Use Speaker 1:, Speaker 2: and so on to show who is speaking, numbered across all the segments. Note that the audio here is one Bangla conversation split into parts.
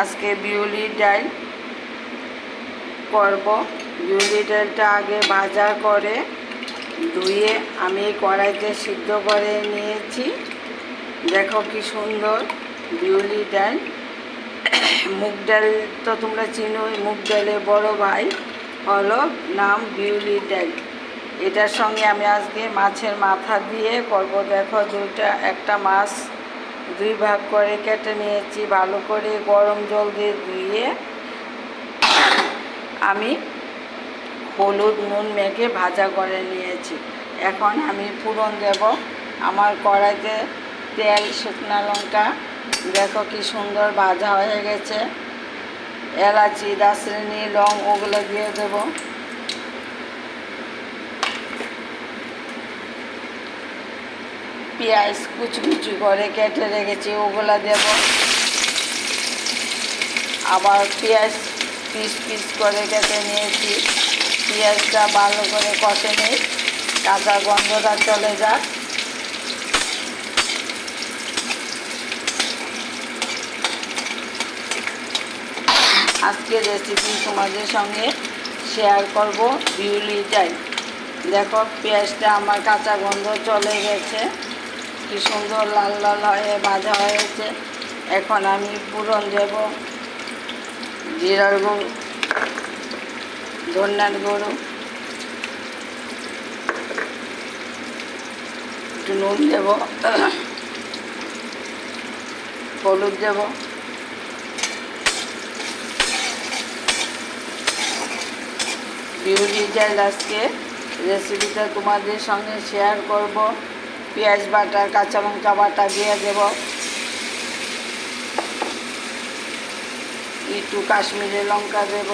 Speaker 1: আজকে বিউলি ডাল করব। বিউলি ডালটা আগে ভাজা করে ধুয়ে আমি কড়াইতে সিদ্ধ করে নিয়েছি। দেখো কি সুন্দর বিউলি ডাল। মুগ ডাল তো তোমরা চিনোই মুগ ডালের বড় ভাই হলো নাম বিউলি ডাল। এটার সঙ্গে আমি আজকে মাছের মাথা দিয়ে করব। দেখো দুইটা, একটা মাছ দুই ভাগ করে কেটে নিয়েছি, ভালো করে গরম জল দিয়ে ধুয়ে আমি হলুদ নুন মেখে ভাজা করে নিয়েছি। এখন আমি পুরন দেব। আমার কড়াইতে তেল, শুকনো লঙ্কা, দেখো কি সুন্দর ভাজা হয়ে গেছে। এলাচি দাসরিনি লং, ওগুলো দিয়ে দেব। পেঁয়াজ কুচি কুচি করে কেটে রেখেছি, ওগুলো দেব। আবার পেঁয়াজ পিস পিস করে কেটে নিয়েছি। পেঁয়াজটা ভালো করে কষে নিই কাঁচা গন্ধটা চলে যাক। আজকে রেসিপি তোমাদের সঙ্গে শেয়ার করব বিউলি ডাল। দেখো, পেঁয়াজটা আমার কাঁচা গন্ধ চলে গেছে। কি সুন্দর লাল লাল হয়ে ভাজা হয়েছে। এখন আমি পুরন দেব। জিরার গুঁড়ো, ধন্যার গুঁড়ো। একটু নুন দেব। হলুদ দেব। বিউলি ডাল আজকে রেসিপিটা তোমাদের সঙ্গে শেয়ার করব। পেঁয়াজ বাটা, কাঁচা লঙ্কা বাটা দিয়ে দেব। একটু কাশ্মীরি লঙ্কা দেব।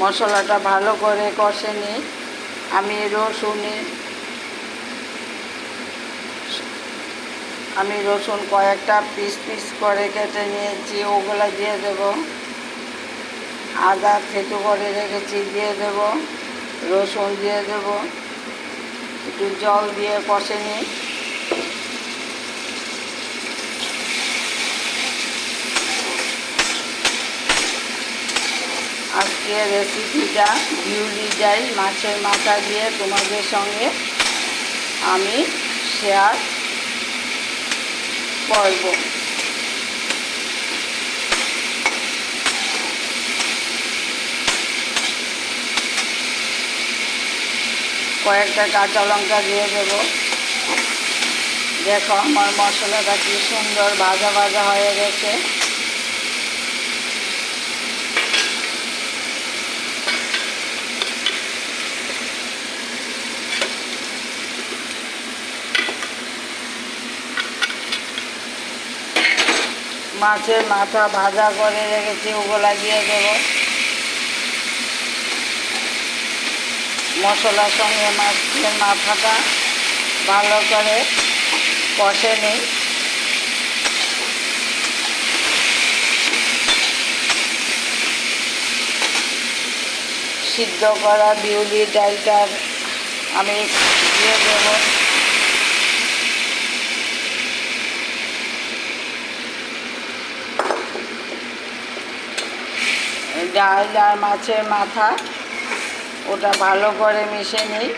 Speaker 1: মশলাটা ভালো করে কষে নিই। আমি রসুনে আমি রসুন কয়েকটা পিস পিস করে কেটে নিয়েছি, ওগুলো দিয়ে দেব। আদা থেতো করে রেখেছি, দিয়ে দেব। রসুন দিয়ে দেব। একটু জল দিয়ে কষে নিই। আজকে রেসিপিটা বিউলি ডাল মাছের মাথা দিয়ে তোমাদের সঙ্গে আমি শেয়ার করব কয়েকটা কাঁচা লঙ্কা দিয়ে দেবো। দেখো আমার মশলাটা কি সুন্দর ভাজা ভাজা হয়ে গেছে। মাছের মাথা ভাজা করে রেখেছি, ওগুলা দিয়ে দেব। মশলার সঙ্গে মাছের মাথাটা ভালো করে কষে নিই। সিদ্ধ করা বিউলি ডালটার আমি দিয়ে দেবো ডাল আর মাছের মাথা। ওটা ভালো করে মিশে নিই।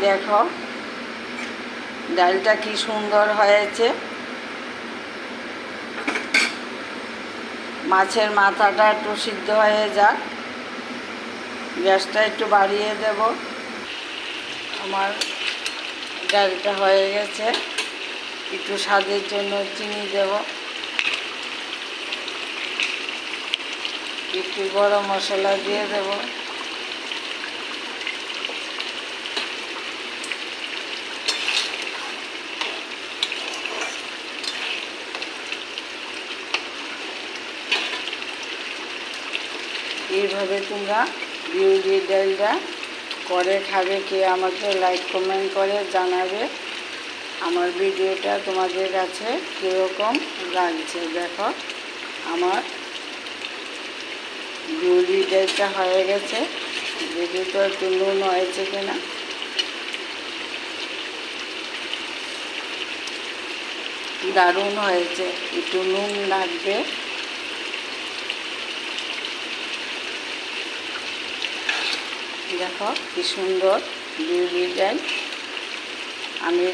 Speaker 1: দেখো, ডালটা কি সুন্দর হয়েছে। মাছের মাথাটা একটু সিদ্ধ হয়ে যাক। গ্যাসটা একটু বাড়িয়ে দেব। আমার ডালটা হয়ে গেছে। একটু স্বাদের জন্য চিনি দেব। একটু গরম মশলা দিয়ে দেব। এইভাবে তোমরা বিউলি ডালটা করে খাবে, কে আমাকে লাইক কমেন্ট করে জানাবে। আমার ভিডিওটা তোমাদের কাছে কীরকম লাগছে, দেখো। আমার ডালটা হয়ে গেছে। দেখি তো একটু নুন হয়েছে কিনা। দারুণ হয়েছে, একটু নুন লাগবে। দেখো কি সুন্দর ডাল আমি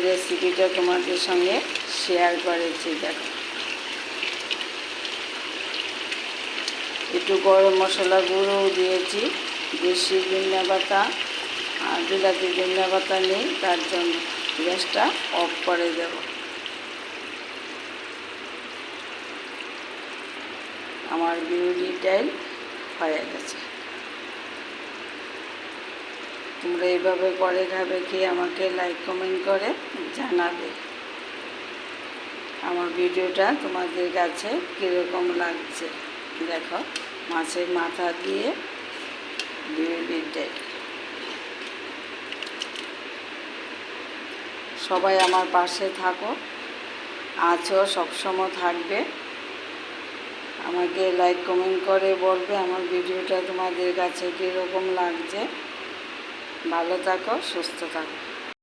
Speaker 1: রেসিপিটা তোমাদের সঙ্গে শেয়ার করেছি, দেখো। একটু গরম মশলা গুঁড়োও দিয়েছি, দেশি ধনিয়া পাতা, আর বিলাতি ধনিয়া পাতা নেই, তার জন্য গ্যাসটা অফ করে দেব। আমার বিউলি ডাল হয়ে গেছে। তোমরা এইভাবে পরে খাবে কি আমাকে লাইক কমেন্ট করে জানাবে। আমার ভিডিওটা তোমাদের কাছে কীরকম লাগছে? দেখো, মাছের মাথা দিয়ে ডাল সবাই আমার পাশে থাকো। আছো সবসময় থাকবে। আমাকে লাইক কমেন্ট করে বলবে আমার ভিডিওটা তোমাদের কাছে কীরকম লাগছে। ভালো থাকো সুস্থ থাকো